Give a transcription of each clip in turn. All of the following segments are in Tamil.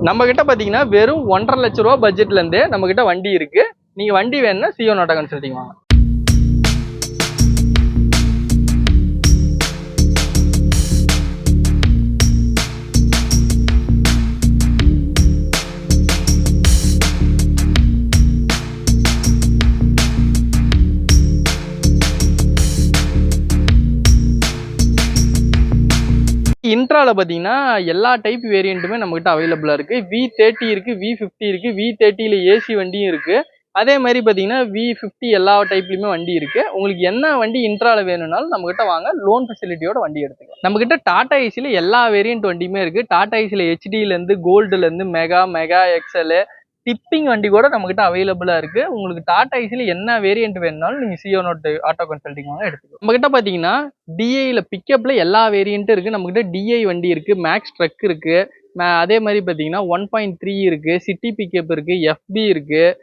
நம்ம கிட்ட பாத்தீங்கன்னா வெறும் ஒன்றரை லட்ச ரூபா பட்ஜெட்ல இருந்தே நம்ம கிட்ட வண்டி இருக்கு. நீங்க வண்டி வேணும்னா சிஓ நாட்டா கன்சல்டிங் வாங்க. இன்ட்ராவில் பார்த்தீங்கன்னா எல்லா டைப் வேரியண்ட்டுமே நம்ம கிட்ட இருக்குது வி தேர்ட்டி இருக்குது வி ஃபிஃப்டி இருக்கு வி தேர்ட்டியில ஏசி வண்டியும் இருக்கு. அதே மாதிரி பார்த்தீங்கன்னா வி ஃபிஃப்டி எல்லா டைப்லையுமே வண்டி இருக்கு. உங்களுக்கு என்ன வண்டி இன்ட்ராவில் வேணும்னாலும் நம்மகிட்ட வாங்க. லோன் ஃபெசிலிட்டியோட வண்டி எடுத்துக்கலாம். நம்மகிட்ட டாடா ஏசியில் எல்லா வேரியண்ட் வண்டியுமே இருக்குது டாடா ஏசியில் ஹெச்டில இருந்து மெகா மெகா எக்ஸலு டிப்பிங் வண்டி கூட நம்மக்கிட்ட அவைலபிளாக இருக்குது உங்களுக்கு டாடா ஐசியில் என்ன வேரியண்ட் வேணுனாலும் நீங்கள் சியோ நோட் ஆட்டோ கன்சல்டிங் வாங்க எடுத்துக்கலாம். நம்ம பார்த்தீங்கன்னா டிஐயில் பிக்கப்பில் எல்லா வேரியண்ட்டும் இருக்குது நம்மக்கிட்ட டிஐ வண்டி இருக்குது மேக்ஸ் ட்ரக் இருக்குது அதே மாதிரி பார்த்தீங்கன்னா ஒன் பாயிண்ட் த்ரீ இருக்குது சிட்டி பிக்கப் இருக்குது எஃபி இருக்குது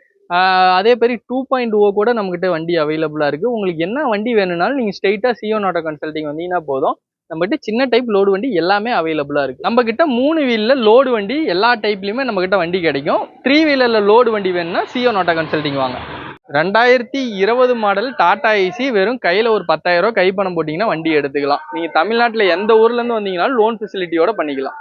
அதே மாதிரி டூ பாயிண்ட் ஓ கூட நம்மகிட்ட வண்டி அவைலபிளாக இருக்குது உங்களுக்கு என்ன வண்டி வேணும்னாலும் நீங்கள் ஸ்ட்ரெயிட்டாக சியோ நாட்டோ கன்சல்டிங் வந்தீங்கன்னா போதும். நம்ம கிட்ட சின்ன டைப் லோடு வண்டி எல்லாமே அவைலபிளாக இருக்குது நம்ம கிட்ட மூணு வீலில் லோடு வண்டி எல்லா டைப்லையுமே நம்ம கிட்ட வண்டி கிடைக்கும். த்ரீ வீலரில் லோடு வண்டி வேணும்னா சிஓ நோட்டா கன்சல்டிங் வாங்க. ரெண்டாயிரத்தி இருபது மாடல் டாடா ஐசி வெறும் கையில் ஒரு பத்தாயிரம் ரூபா கைப்பணம் போட்டிங்கன்னா வண்டி எடுத்துக்கலாம். நீங்கள் தமிழ்நாட்டில் எந்த ஊர்லேருந்து வந்தீங்கனாலும் லோன் ஃபெசிலிட்டியோட பண்ணிக்கலாம்.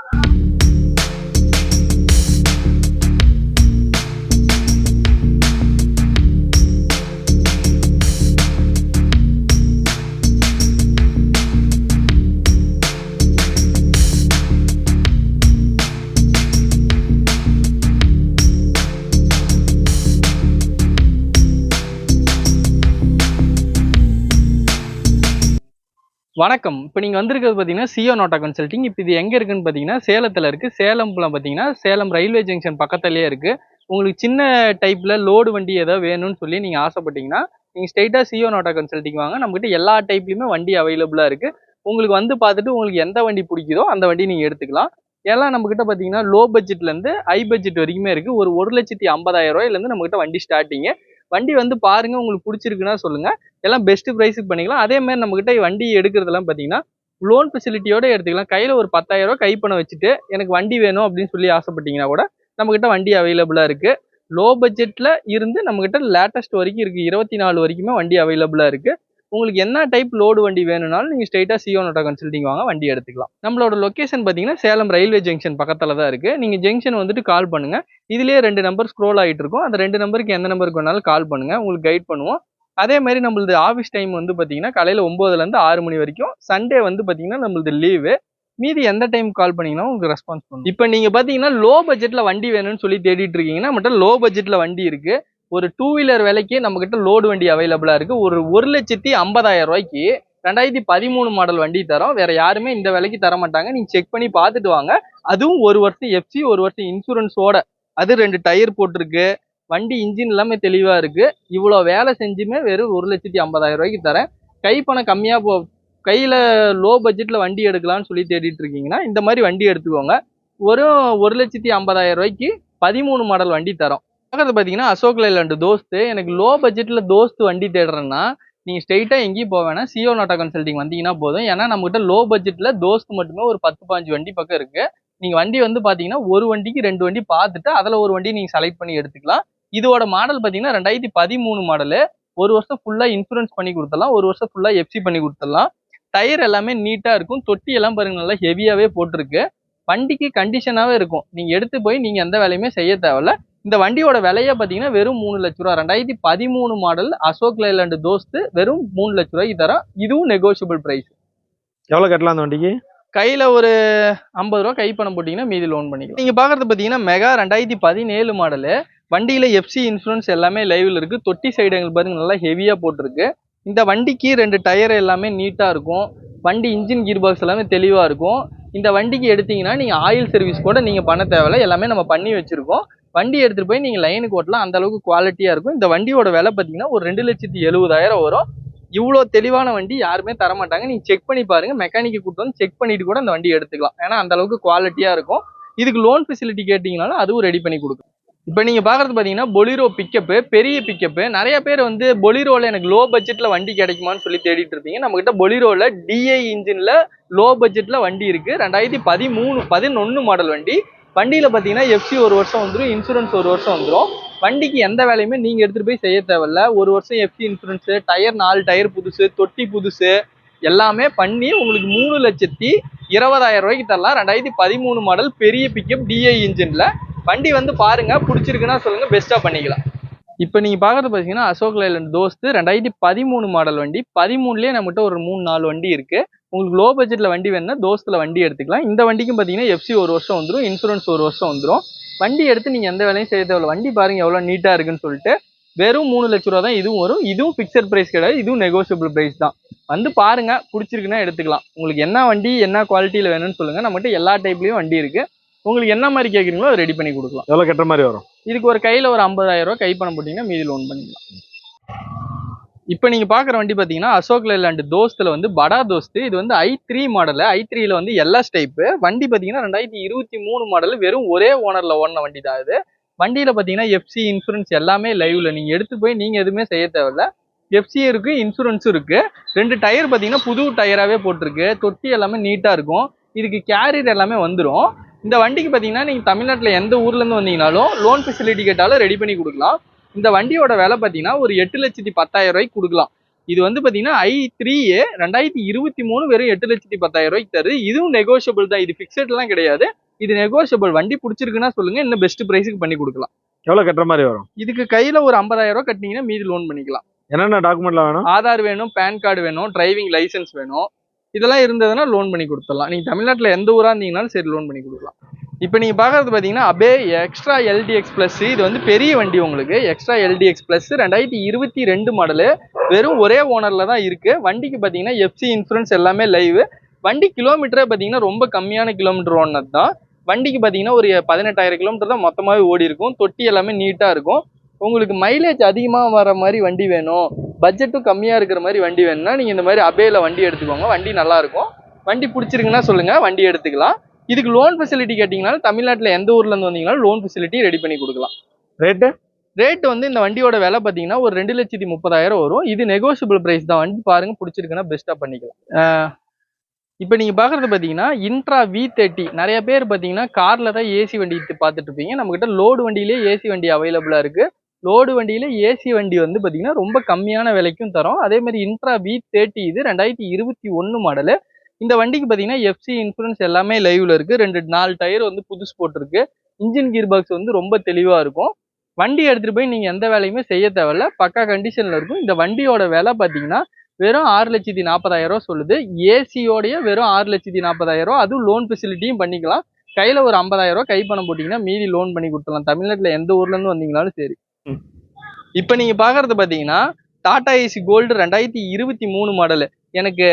வணக்கம். இப்போ நீங்கள் வந்திருக்கிறது பார்த்தீங்கன்னா சியோ நோட்டா கன்சல்டிங் இப்போ இது எங்கே இருக்குன்னு பார்த்தீங்கன்னா சேலத்தில் இருக்குது சேலம்லாம் பார்த்தீங்கன்னா சேலம் ரயில்வே ஜங்ஷன் பக்கத்துலேயே இருக்குது உங்களுக்கு சின்ன டைப்பில் லோடு வண்டி ஏதோ வேணும்னு சொல்லி நீங்கள் ஆசைப்பட்டீங்கன்னா நீங்கள் ஸ்ட்ரெயிட்டாக சியோ நோட்டா கன்சல்டிங் வாங்க. நம்மகிட்ட எல்லா டைப்லையுமே வண்டி அவைலபிளாக இருக்குது உங்களுக்கு வந்து பார்த்துட்டு உங்களுக்கு எந்த வண்டி பிடிக்குதோ அந்த வண்டி நீங்கள் எடுத்துக்கலாம். எல்லாம் நம்மக்கிட்ட பார்த்தீங்கன்னா லோ பட்ஜெட்லேருந்து ஹை பட்ஜெட் வரைக்குமே இருக்குது ஒரு ஒரு லட்சத்தி ஐம்பதாயிரம் ரூபாயிலேருந்து நம்மக்கிட்ட வண்டி ஸ்டார்டிங்கு வண்டி வந்து பாருங்க உங்களுக்கு பிடிச்சிருக்குன்னா சொல்லுங்க. எல்லாம் பெஸ்ட் ப்ரைஸுக்கு பண்ணிக்கலாம். அதே மாதிரி நம்ம கிட்ட வண்டி எடுக்கிறதெல்லாம் பார்த்தீங்கன்னா லோன் ஃபெசிலிட்டியோட எடுத்துக்கலாம். கையில் ஒரு பத்தாயிரம் ரூபாய் கைப்பணம் வச்சுட்டு எனக்கு வண்டி வேணும் அப்படின்னு சொல்லி ஆசைப்பட்டீங்கன்னா கூட நம்ம கிட்ட வண்டி அவைலபிளாக இருக்கு. லோ பட்ஜெட்ல இருந்து நம்ம கிட்ட லேட்டஸ்ட் வரைக்கும் இருக்கு. இருபத்தி நாலு வரைக்குமே வண்டி அவைலபிளா இருக்கு. உங்களுக்கு என்ன டைப் லோடு வண்டி வேணும்னாலும் நீங்கள் ஸ்ட்ரெயிட்டாக சியோ நோட்டா கன்சல்டிங் வாங்க வண்டி எடுத்துக்கலாம். நம்மளோட லொக்கேஷன் பார்த்தீங்கன்னா சேலம் ரயில்வே ஜங்ஷன் பக்கத்தில் தான் இருக்குது நீங்கள் ஜங்ஷன் வந்துட்டு கால் பண்ணுங்க. இதுலேயே ரெண்டு நம்பர் ஸ்க்ரோல் ஆகிட்டு இருக்கும். அந்த ரெண்டு நம்பருக்கு எந்த நம்பருக்கு வேணாலும் கால் பண்ணுங்கள் உங்களுக்கு கைட் பண்ணுவோம். அதே மாதிரி நம்மளது ஆஃபீஸ் டைம் வந்து பார்த்தீங்கன்னா காலையில் ஒம்போதுலேருந்து ஆறு மணி வரைக்கும். சண்டே வந்து பார்த்தீங்கன்னா நம்மளது லீவு மீதி எந்த டைம் கால் பண்ணீங்கன்னா உங்களுக்கு ரெஸ்பான்ஸ் பண்ணும் இப்போ நீங்கள் பார்த்தீங்கன்னா லோ பட்ஜெட்டில் வண்டி வேணும்னு சொல்லி தேடிட்டு இருக்கீங்கன்னா மட்டும் லோ பட்ஜெட்டில் வண்டி இருக்குது ஒரு டூ வீலர் விலைக்கு நம்மக்கிட்ட லோடு வண்டி அவைலபிளாக இருக்குது ஒரு ஒரு லட்சத்தி ஐம்பதாயிரம் ரூபாய்க்கு ரெண்டாயிரத்தி பதிமூணு மாடல் வண்டி தரோம். வேற யாருமே இந்த விலைக்கு தர மாட்டாங்க. நீங்கள் செக் பண்ணி பார்த்துட்டு வாங்க. அதுவும் ஒரு வருஷம் எஃப்சி ஒரு வருஷம் இன்சூரன்ஸோட அது ரெண்டு டயர் போட்டிருக்கு. வண்டி இன்ஜின் எல்லாமே தெளிவாக இருக்குது இவ்வளோ வேலை செஞ்சுமே வெறும் ஒரு லட்சத்தி ஐம்பதாயிரம் ரூபாய்க்கு தரேன். கை பணம் கம்மியாக போ கையில் லோ பட்ஜெட்டில் வண்டி எடுக்கலாம்னு சொல்லி தேடிட்டு இருக்கீங்கன்னா இந்த மாதிரி வண்டி எடுத்துக்கோங்க. ஒரு ஒரு லட்சத்தி ஐம்பதாயிரம் ரூபாய்க்கு பதிமூணு மாடல் வண்டி தரோம். பக்கத்துல பார்த்தீங்கன்னா அசோக் லைலாண்டு தோஸ்து. எனக்கு லோ பட்ஜெட்டில் தோஸ்து வண்டி தேடுறேன்னா நீங்கள் ஸ்ட்ரெயிட்டாக எங்கேயும் போக வேணாம். சியோ நாட்டா கன்சல்டிங் வந்தீங்கன்னா போதும். ஏன்னா நம்மகிட்ட லோ பட்ஜெட்டில் தோஸ்து மட்டுமே ஒரு பத்து பாஞ்சு வண்டி பக்கம் இருக்குது நீங்கள் வண்டி வந்து பார்த்தீங்கன்னா ஒரு வண்டிக்கு ரெண்டு வண்டி பார்த்துட்டு அதில் ஒரு வண்டி நீங்கள் செலக்ட் பண்ணி எடுத்துக்கலாம். இதோட மாடல் பார்த்தீங்கன்னா ரெண்டாயிரத்தி பதிமூணு மாடலு ஒரு வருஷம் ஃபுல்லாக இன்சூரன்ஸ் பண்ணி கொடுத்துடலாம். ஒரு வருஷம் ஃபுல்லாக எஃப்சி பண்ணி கொடுத்துடலாம். டயர் எல்லாமே நீட்டாக இருக்கும். தொட்டி எல்லாம் பாருங்க நல்லா ஹெவியாகவே போட்டிருக்கு. வண்டிக்கு கண்டிஷனாகவே இருக்கும். நீங்கள் எடுத்து போய் நீங்கள் எந்த வேலையுமே செய்ய தேவையில்ல. இந்த வண்டியோட விலையே பாத்தீங்கன்னா வெறும் மூணு லட்ச ரூபா. ரெண்டாயிரத்தி பதிமூணு மாடல் அசோக் லைலாண்டு தோஸ்து வெறும் மூணு லட்ச ரூபாய்க்கு தரோம் இதுவும் நெகோஷியபிள் பிரைஸ் எவ்வளோ கட்டலாம் அந்த வண்டிக்கு? கையில ஒரு ஐம்பது ரூபா கை பணம் போட்டீங்கன்னா மீதி லோன் பண்ணிக்கலாம். நீங்க பாக்குறது பாத்தீங்கன்னா மெகா ரெண்டாயிரத்தி பதினேழு மாடலு வண்டியில எஃப்சி இன்சூரன்ஸ் எல்லாமே லைவ்ல இருக்கு. தொட்டி சைடு எங்களுக்கு பாருங்க நல்லா ஹெவியா போட்டிருக்கு. இந்த வண்டிக்கு ரெண்டு டயர் எல்லாமே நீட்டா இருக்கும். வண்டி இன்ஜின் கீர் பாக்ஸ் எல்லாமே தெளிவா இருக்கும். இந்த வண்டிக்கு எடுத்தீங்கன்னா நீங்க ஆயில் சர்வீஸ் கூட நீங்க பண்ண தேவையில்ல. எல்லாமே நம்ம பண்ணி வச்சிருக்கோம். வண்டி எடுத்துட்டு போய் நீங்க லைனுக்கு ஓட்டலாம். அந்த அளவுக்கு குவாலிட்டியா இருக்கும். இந்த வண்டியோட விலை பாத்தீங்கன்னா ஒரு ரெண்டு லட்சத்தி எழுபதாயிரம் வரும். இவ்வளோ தெளிவான வண்டி யாருமே தர மாட்டாங்க நீங்க செக் பண்ணி பாருங்க. மெக்கானிக்கை கூட்டு வந்து செக் பண்ணிட்டு கூட அந்த வண்டி எடுத்துக்கலாம். ஏன்னா அந்த அளவுக்கு குவாலிட்டியா இருக்கும். இதுக்கு லோன் ஃபெசிலிட்டி கேட்டிங்கனாலும் அதுவும் ரெடி பண்ணி கொடுக்கும். இப்போ நீங்கள் பார்க்குறது பார்த்தீங்கன்னா பொலிரோ பிக்கப்பு பெரிய பிக்கப்பு நிறைய பேர் வந்து பொலிரோவில் எனக்கு லோ பட்ஜெட்டில் வண்டி கிடைக்குமான்னு சொல்லி தேடிட்டு இருப்பீங்க. நம்மக்கிட்ட பொலிரோவில் டிஐ இன்ஜினில் லோ பட்ஜெட்டில் வண்டி இருக்குது ரெண்டாயிரத்தி பதிமூணு பதினொன்று மாடல் வண்டி. வண்டியில் பார்த்தீங்கன்னா எஃப்சி ஒரு வருஷம் வந்துடும் இன்சூரன்ஸ் ஒரு வருஷம் வந்துடும் வண்டிக்கு எந்த வேலையுமே நீங்கள் எடுத்துகிட்டு போய் செய்ய தேவையில்ல. ஒரு வருஷம் எஃப்சி இன்சூரன்ஸு டயர் நாலு டயர் புதுசு தொட்டி புதுசு எல்லாமே பண்ணி உங்களுக்கு மூணு லட்சத்தி இருபதாயிரம் ரூபாய்க்கு தரலாம். ரெண்டாயிரத்தி பதிமூணு மாடல் பெரிய பிக்கப் டிஐ இன்ஜினில் வண்டி வந்து பாருங்கள் பிடிச்சிருக்குன்னா சொல்லுங்கள் பெஸ்ட்டாக பண்ணிக்கலாம். இப்போ நீங்கள் பார்க்குறது பார்த்தீங்கன்னா அசோக் லைலண்ட் தோஸ்து. ரெண்டாயிரத்தி பதிமூணு மாடல் வண்டி. பதிமூணுலேயே நம்மகிட்ட ஒரு மூணு நாலு வண்டி இருக்குது உங்களுக்கு லோ பட்ஜெட்ல வண்டி வேணும்னா தோஸ்துல வண்டி எடுத்துக்கலாம். இந்த வண்டிக்கும் பாத்தீங்கன்னா எஃப்சி ஒரு வருஷம் வந்துடும் இன்சூரன்ஸ் ஒரு வருஷம் வந்துடும் வண்டி எடுத்து நீங்க எந்த வேலையும் செய்ய தேவையில்ல. வண்டி பாருங்க எவ்வளவு நீட்டா இருக்குன்னு சொல்லிட்டு வெறும் மூணு லட்ச ரூபா தான் இதுவும் வரும். இதுவும் ஃபிக்ஸட் பிரைஸ் கிடையாது இதுவும் நெகோசியபிள் பிரைஸ் தான். வந்து பாருங்க பிடிச்சிருக்குன்னா எடுத்துக்கலாம். உங்களுக்கு என்ன வண்டி என்ன குவாலிட்டியில வேணும்னு சொல்லுங்க. நம்மகிட்ட எல்லா டைப்லயும் வண்டி இருக்கு. உங்களுக்கு என்ன மாதிரி கேக்குறீங்களோ அதை ரெடி பண்ணி கொடுக்கலாம். எவ்வளவு கட்டுற மாதிரி வரும்? இதுக்கு ஒரு கையில ஒரு 50000 ரூபாய் கை பணம் போட்டீங்கன்னா மீதி லோன் பண்ணிக்கலாம். இப்போ நீங்கள் பார்க்குற வண்டி பார்த்தீங்கன்னா அசோக் லேண்ட் தோஸ்தில் வந்து படா தோஸ்து. இது வந்து ஐ த்ரீ மாடல். ஐ த்ரீல வந்து எல்எஸ் ஸ்டைப்பு வண்டி பார்த்தீங்கன்னா ரெண்டாயிரத்தி இருபத்தி மூணு மாடல். வெறும் ஒரே ஓனரில் ஓடின வண்டி தான் இது. வண்டியில் பார்த்தீங்கன்னா எஃப்சி இன்சூரன்ஸ் எல்லாமே லைவில் நீங்கள் எடுத்து போய் நீங்கள் எதுவுமே செய்ய தேவையில்ல. எஃப்சியும் இருக்குது இன்சூரன்ஸும் இருக்குது ரெண்டு டயர் பார்த்தீங்கன்னா புது டயராகவே போட்டிருக்கு. தொட்டி எல்லாமே நீட்டாக இருக்கும். இதுக்கு கேரியர் எல்லாமே வந்துடும் இந்த வண்டிக்கு பார்த்தீங்கன்னா நீங்கள் தமிழ்நாட்டில் எந்த ஊர்லேருந்து வந்தீங்கனாலும் லோன் ஃபெசிலிட்டி கேட்டாலும் ரெடி பண்ணி கொடுக்கலாம். இந்த வண்டியோட விலை பாத்தீங்கன்னா ஒரு எட்டு லட்சத்தி பத்தாயிரம் ரூபாய்க்கு கொடுக்கலாம். இது வந்து பாத்தீங்கன்னா ஐ த்ரீ ஏ ரெண்டாயிரத்தி இருபத்தி மூணு வெறும் எட்டு லட்சத்தி பத்தாயிரம் ரூபாய்க்கு தருது. இதுவும் நெகோஷியபிள் தான். இது ஃபிக்ஸட்லாம் கிடையாது. இது நெகோஷியபிள் வண்டி பிடிச்சிருக்குன்னா சொல்லுங்க. இன்னும் பெஸ்ட் பிரைஸுக்கு பண்ணி கொடுக்கலாம். எவ்வளவு கட்டுற மாதிரி வரும்? இதுக்கு கையில ஒரு 50000 ரூபாய் கட்டினீங்கன்னா மீதி லோன் பண்ணிக்கலாம். என்னென்ன டாக்குமெண்ட்லாம் வேணும்? ஆதார் வேணும் பேன் கார்டு வேணும் டிரைவிங் லைசென்ஸ் வேணும். இதெல்லாம் இருந்ததுன்னா லோன் பண்ணி கொடுத்துடலாம். நீங்க தமிழ்நாட்டுல எந்த ஊரா இருந்தீங்கனாலும் சரி லோன் பண்ணி கொடுக்கலாம். இப்போ நீங்கள் பார்க்குறது பார்த்தீங்கன்னா அபே எக்ஸ்ட்ரா எல்டிஎக்ஸ் ப்ளஸ் இது வந்து பெரிய வண்டி உங்களுக்கு. எக்ஸ்ட்ரா எல்டிஎக்ஸ் ப்ளஸ் ரெண்டாயிரத்தி இருபத்தி ரெண்டு மாடலு வெறும் ஒரே ஓனரில் தான் இருக்குது வண்டிக்கு பார்த்தீங்கன்னா எஃப்சி இன்சூரன்ஸ் எல்லாமே லைவ் வண்டி கிலோமீட்டரே பார்த்தீங்கன்னா ரொம்ப கம்மியான கிலோமீட்டர் ஓனது தான். வண்டிக்கு பார்த்தீங்கன்னா ஒரு பதினெட்டாயிரம் கிலோமீட்டர் தான் மொத்தமாகவே ஓடி இருக்கும். தொட்டி எல்லாமே நீட்டாக இருக்கும். உங்களுக்கு மைலேஜ் அதிகமாக வர மாதிரி வண்டி வேணும். பட்ஜெட்டும் கம்மியாக இருக்கிற மாதிரி வண்டி வேணும்னா நீங்கள் இந்த மாதிரி அபேயில் வண்டி எடுத்துக்கோங்க. வண்டி நல்லாயிருக்கும் வண்டி பிடிச்சிருக்குன்னா சொல்லுங்கள் வண்டி எடுத்துக்கலாம். இதுக்கு லோன் ஃபெசிலிட்டி கேட்டிங்கனாலும் தமிழ்நாட்டுல எந்த ஊர்ல இருந்து வந்தீங்கனாலும் லோன் ஃபெசிலிட்டி ரெடி பண்ணி கொடுக்கலாம். ரேட்டு ரேட் வந்து இந்த வண்டியோட விலை பார்த்தீங்கன்னா ஒரு ரெண்டு லட்சத்தி முப்பதாயிரம் வரும். இது நெகோசியபிள் பிரைஸ் தான். வண்டி பாருங்க பிடிச்சிருக்குன்னா பெஸ்ட்டாக பண்ணிக்கலாம். இப்போ நீங்கள் பார்க்குறது பார்த்தீங்கன்னா இன்ட்ரா வி தேர்ட்டி நிறைய பேர் பார்த்தீங்கன்னா காரில் தான் ஏசி வண்டி பார்த்துட்டு இருப்பீங்க. நம்மக்கிட்ட லோடு வண்டியிலே ஏசி வண்டி அவைலபிளாக இருக்குது லோடு வண்டியில ஏசி வண்டி வந்து பார்த்தீங்கன்னா ரொம்ப கம்மியான விலைக்கும் தரோம். அதே மாதிரி இன்ட்ரா வி தேர்ட்டி இது ரெண்டாயிரத்தி இருபத்தி ஒன்று மாடலு இந்த வண்டிக்கு பார்த்தீங்கன்னா எஃப்சி இன்சூரன்ஸ் எல்லாமே லைவ்ல இருக்கு. ரெண்டு நாலு டயர் வந்து புதுசு போட்டிருக்கு. இன்ஜின் கியர் பாக்ஸ் வந்து ரொம்ப தெளிவாக இருக்கும். வண்டி எடுத்துட்டு போய் நீங்க எந்த வேலையுமே செய்ய தேவையில்ல. பக்கா கண்டிஷன்ல இருக்கும். இந்த வண்டியோட விலை பாத்தீங்கன்னா வெறும் ஆறு லட்சத்தி நாற்பதாயிரம் சொல்லுது. ஏசியோடய வெறும் ஆறு லட்சத்தி நாற்பதாயிரம் அதுவும் லோன் ஃபெசிலிட்டியும் பண்ணிக்கலாம். கையில ஒரு 50000 ரூபா கை பணம் போட்டீங்கன்னா மீதி லோன் பண்ணி கொடுத்துடலாம். தமிழ்நாட்டுல எந்த ஊர்ல இருந்து வந்தீங்கனாலும் சரி. இப்போ நீங்க பாக்குறது பாத்தீங்கன்னா டாடா ஏசி கோல்டு ரெண்டாயிரத்தி இருபத்தி மூணு மாடலு எனக்கு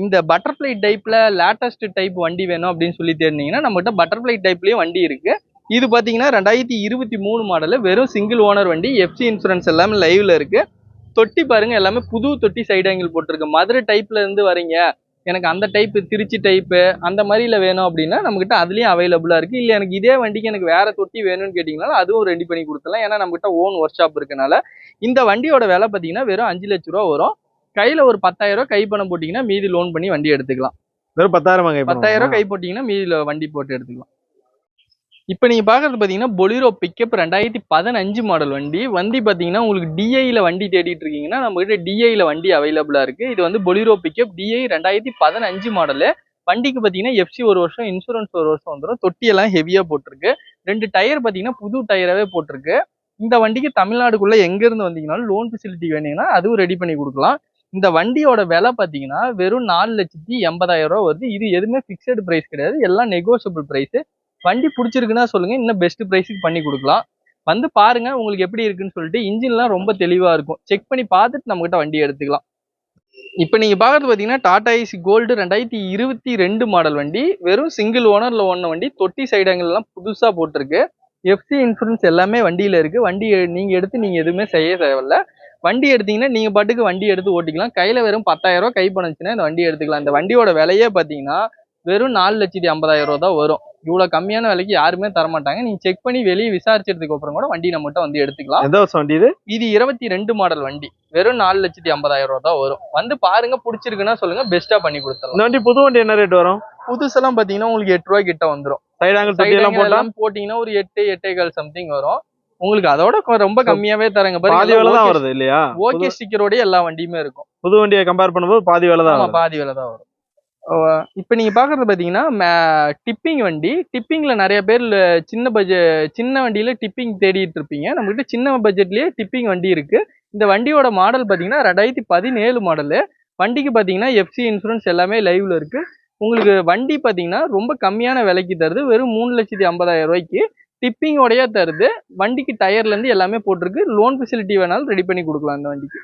இந்த பட்டர்ஃப்ளை டைப்பில் லேட்டஸ்ட் டைப் வண்டி வேணும் அப்படின்னு சொல்லி தெரிஞ்சிங்கன்னா நம்மகிட்ட பட்டர்ஃப்ளை டைப்லேயும் வண்டி இருக்குது இது பார்த்தீங்கன்னா ரெண்டாயிரத்தி இருபத்தி மூணு மாடலு வெறும் சிங்கிள் ஓனர் வண்டி எஃப்சி இன்சூரன்ஸ் எல்லாமே லைவில் இருக்குது தொட்டி பாருங்கள் எல்லாமே புது தொட்டி சைடு ஆங்கிள் போட்டிருக்கு. மதுரை டைப்ல இருந்து வரீங்க. எனக்கு அந்த டைப் திருச்சி டைப்பு அந்த மாதிரில வேணும் அப்படின்னா நம்மகிட்ட அதுலயும் அவைலபிளா இருக்கு. இல்ல எனக்கு இதே வண்டிக்கு எனக்கு வேற தொட்டி வேணும்னு கேட்டீங்கன்னா அதுவும் ரெடி பண்ணி கொடுத்துலாம் ஏன்னா நம்மகிட்ட ஓன் ஒர்க் ஷாப் இருக்கனால இந்த வண்டியோட விலை பாத்தீங்கன்னா வெறும் அஞ்சு லட்ச ரூபா வரும். கையில ஒரு பத்தாயிரம் ரூபாய் கை பணம் போட்டீங்கன்னா மீதி லோன் பண்ணி வண்டி எடுத்துக்கலாம். வெறும் பத்தாயிரம் வாங்க பத்தாயிரம் ரூபாய் கை போட்டீங்கன்னா மீதில வண்டி போட்டு எடுத்துக்கலாம். இப்போ நீங்கள் பார்க்குறது பார்த்தீங்கன்னா பொலிரோ பிக்கப் ரெண்டாயிரத்தி பதினஞ்சு மாடல் வண்டி. வண்டி பார்த்தீங்கன்னா உங்களுக்கு டிஐயில் வண்டி தேடிட்டு இருக்கீங்கன்னா நம்மகிட்ட டிஐயில் வண்டி அவைலபிளாக இருக்குது இது வந்து பொலிரோ பிக்கப் டிஐ ரெண்டாயிரத்தி பதினஞ்சு மாடலு வண்டிக்கு பார்த்தீங்கன்னா எஃப்சி ஒரு வருஷம் இன்சூரன்ஸ் ஒரு வருஷம் வந்துடும் தொட்டியெல்லாம் ஹெவியாக போட்டிருக்கு. ரெண்டு டயர் பார்த்தீங்கன்னா புது டயராகவே போட்டிருக்கு. இந்த வண்டிக்கு தமிழ்நாடுக்குள்ளே எங்கேருந்து வந்தீங்கனாலும் லோன் ஃபெசிலிட்டி வேணுங்கன்னா அதுவும் ரெடி பண்ணி கொடுக்கலாம். இந்த வண்டியோட விலை பார்த்தீங்கன்னா வெறும் நாலு லட்சத்தி எண்பதாயிரம் ரூபா வருது. இது எதுவுமே ஃபிக்ஸட் ப்ரைஸ் கிடையாது. எல்லாம் நெகோஷியபிள் ப்ரைஸு வண்டி பிடிச்சிருக்குன்னா சொல்லுங்க இன்னும் பெஸ்ட் ப்ரைஸுக்கு பண்ணி கொடுக்கலாம். வந்து பாருங்க உங்களுக்கு எப்படி இருக்குன்னு சொல்லிட்டு இன்ஜின்லாம் ரொம்ப தெளிவாக இருக்கும். செக் பண்ணி பார்த்துட்டு நம்மகிட்ட வண்டி எடுத்துக்கலாம். இப்போ நீங்கள் பார்க்குறது பார்த்தீங்கன்னா டாடா ஏசி கோல்டு ரெண்டாயிரத்தி இருபத்தி ரெண்டு மாடல் வண்டி. வெறும் சிங்கிள் ஓனரில் ஓன வண்டி. தொட்டி சைடங்கள்லாம் எல்லாம் போட்டிருக்கு. எஃப்சி இன்சூரன்ஸ் எல்லாமே வண்டியில் இருக்குது வண்டி நீங்கள் எடுத்து நீங்கள் எதுவுமே செய்ய தேவையில்ல. வண்டி எடுத்தீங்கன்னா நீங்கள் பாட்டுக்கு வண்டி எடுத்து ஓட்டிக்கலாம். கையில் வெறும் பத்தாயிரம் கை பண்ணுச்சுன்னா இந்த வண்டி எடுத்துக்கலாம். இந்த வண்டியோட விலையே பார்த்தீங்கன்னா வெறும் நாலு லட்சத்தி ஐம்பதாயிரம் ரூபா தான் வரும். இவ்வளவு கம்மியான விலைக்கு யாருமே தர மாட்டாங்க நீங்க செக் பண்ணி வெளியே விசாரிச்சதுக்கு அப்புறம் கூட வண்டி நம்மகிட்ட வந்து எடுத்துக்கலாம். எந்த வருஷம் வண்டி இது? இது இருபத்தி ரெண்டு மாடல் வண்டி. வெறும் நாலு லட்சத்தி ஐம்பதாயிரம் ரூபா தான் வரும். வந்து பாருங்க பிடிச்சிருக்குன்னா சொல்லுங்க பெஸ்ட்டா பண்ணி கொடுத்துடலாம். இந்த வண்டி புது வண்டி என்ன ரேட் வரும்? புதுசெல்லாம் பாத்தீங்கன்னா உங்களுக்கு எட்டு ரூபாய் கிட்ட வந்துரும். சைடு ஆங்கிள் சைடு போட்டீங்கன்னா ஒரு எட்டு எட்டே கால் சம்திங் வரும். உங்களுக்கு அதோட ரொம்ப கம்மியாவே தரங்க. பாதி வேலை தான் வருது இல்லையா? ஓகே ஸ்டிக்கரோட எல்லா வண்டியுமே இருக்கும். புது வண்டியை கம்பேர் பண்ணும்போது பாதி வேலை தான் பாதி விலை தான் வரும். இப்போ நீங்கள் பார்க்குறது பார்த்தீங்கன்னா டிப்பிங் வண்டி. டிப்பிங்கில் நிறைய பேர் சின்ன பட்ஜெட் சின்ன வண்டியில் டிப்பிங் தேடிட்டு இருப்பீங்க. நம்மகிட்ட சின்ன பட்ஜெட்லேயே டிப்பிங் வண்டி இருக்குது இந்த வண்டியோட மாடல் பார்த்தீங்கன்னா ரெண்டாயிரத்தி பதினேழு மாடலு வண்டிக்கு பார்த்தீங்கன்னா எஃப்சி இன்சூரன்ஸ் எல்லாமே லைவில் இருக்குது உங்களுக்கு வண்டி பார்த்தீங்கன்னா ரொம்ப கம்மியான விலைக்கு தருது. வெறும் மூணு லட்சத்தி ஐம்பதாயிரம் ரூபாய்க்கு டிப்பிங்கோடையே தருது. வண்டிக்கு டயர்லேருந்து எல்லாமே போட்டிருக்கு. லோன் ஃபெசிலிட்டி வேணாலும் ரெடி பண்ணி கொடுக்கலாம் இந்த வண்டிக்கு.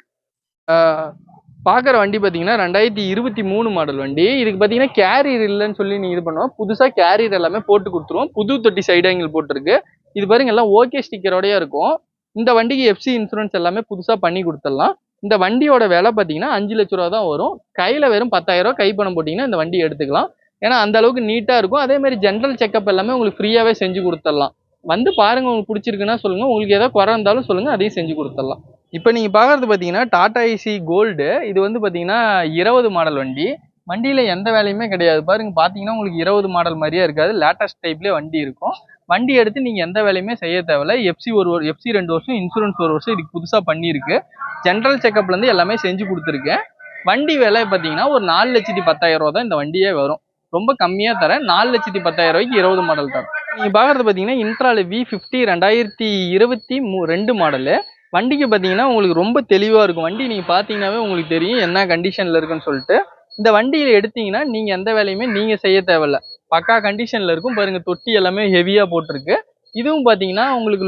பார்க்குற வண்டி பார்த்தீங்கன்னா ரெண்டாயிரத்தி இருபத்தி மூணு மாடல் வண்டி. இதுக்கு பார்த்தீங்கன்னா கேரியர் இல்லைன்னு சொல்லி நீங்கள் இது பண்ணுவோம் புதுசாக கேரியர் எல்லாமே போட்டு கொடுத்துருவோம். புது தொட்டி சைடு ஆங்கிள் போட்டிருக்கு. இது பாருங்க எல்லாம் ஓகே ஸ்டிக்கரோடய இருக்கும். இந்த வண்டிக்கு எஃப்சி இன்சூரன்ஸ் எல்லாமே புதுசாக பண்ணி கொடுத்துடலாம். இந்த வண்டியோட விலை பார்த்தீங்கன்னா அஞ்சு லட்ச ரூபா தான் வரும். கையில் வெறும் பத்தாயிரம் ரூபா கை பணம் போட்டிங்கன்னா இந்த வண்டி எடுத்துக்கலாம். ஏன்னா அந்த அளவுக்கு நீட்டாக இருக்கும். அதே மாதிரி ஜென்ரல் செக்கப் எல்லாமே உங்களுக்கு ஃப்ரீயாகவே செஞ்சு கொடுத்துடலாம். வந்து பாருங்கள் உங்களுக்கு பிடிச்சிருக்குன்னா சொல்லுங்கள் உங்களுக்கு ஏதாவது குறை இருந்தாலும் சொல்லுங்கள் அதையும் செஞ்சு கொடுத்துடலாம். இப்போ நீங்கள் பார்க்குறது பார்த்தீங்கன்னா டாடா ஐசி கோல்டு இது வந்து பார்த்தீங்கன்னா இருபது மாடல் வண்டி. வண்டியில் எந்த வேலையுமே கிடையாது. பாருங்க பார்த்தீங்கன்னா உங்களுக்கு இருபது மாடல் மாதிரியே இருக்காது. லேட்டஸ்ட் டைப்லேயே வண்டி இருக்கும். வண்டி எடுத்து நீங்கள் எந்த வேலையுமே செய்ய தேவையில்ல. எஃப்சி ஒரு ஒரு எஃப்சி ரெண்டு வருஷம் இன்சூரன்ஸ் ஒரு வருஷம் இதுக்கு புதுசாக பண்ணியிருக்கு. ஜென்ரல் செக்கப்லேருந்து எல்லாமே செஞ்சு கொடுத்துருக்கேன் வண்டி விலை பார்த்தீங்கன்னா ஒரு நாலு லட்சத்தி பத்தாயிரம் ரூபா தான் இந்த வண்டியே வரும். ரொம்ப கம்மியாக தரேன். நாலு லட்சத்தி பத்தாயிரம் ரூபாய்க்கு இருபது மாடல் தரேன். நீங்கள் பார்க்குறது பார்த்தீங்கன்னா இன்ட்ரால வி ஃபிஃப்டி ரெண்டாயிரத்தி இருபத்தி மூ ரெண்டு மாடலு வண்டிக்கு பார்த்தீங்கன்னா உங்களுக்கு ரொம்ப தெளிவாக இருக்கும். வண்டி நீங்கள் பார்த்தீங்கன்னாவே உங்களுக்கு தெரியும் என்ன கண்டிஷனில் இருக்குன்னு சொல்லிட்டு. இந்த வண்டியில் எடுத்தீங்கன்னா நீங்கள் எந்த வேலையுமே நீங்கள் செய்ய தேவையில்ல. பக்கா கண்டிஷனில் இருக்கும். பாருங்கள் தொட்டி எல்லாமே ஹெவியாக போட்டிருக்கு. இதுவும் பார்த்தீங்கன்னா உங்களுக்கு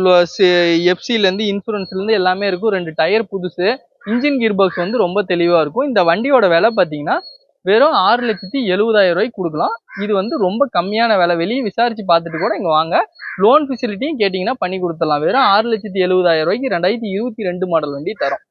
எஃப்சிலேருந்து இன்சூரன்ஸ்லேருந்து எல்லாமே இருக்கும். ரெண்டு டயர் புதுசு. இன்ஜின் கியர் பாக்ஸ் வந்து ரொம்ப தெளிவாக இருக்கும். இந்த வண்டியோட விலை பார்த்தீங்கன்னா வெறும் ஆறு லட்சத்தி எழுபதாயிரம் ரூபாய்க்கு கொடுக்கலாம். இது வந்து ரொம்ப கம்மியான விலை. வெளியே விசாரிச்சு பார்த்துட்டு கூட இங்கே வாங்க. லோன் ஃபெசிலிட்டியும் கேட்டிங்கன்னா பண்ணி கொடுத்துடலாம். வெறும் ஆறு லட்சத்தி எழுபதாயிரம் ரூபாய்க்கு ரெண்டாயிரத்தி இருபத்தி ரெண்டு மாடல் வண்டி தரோம்.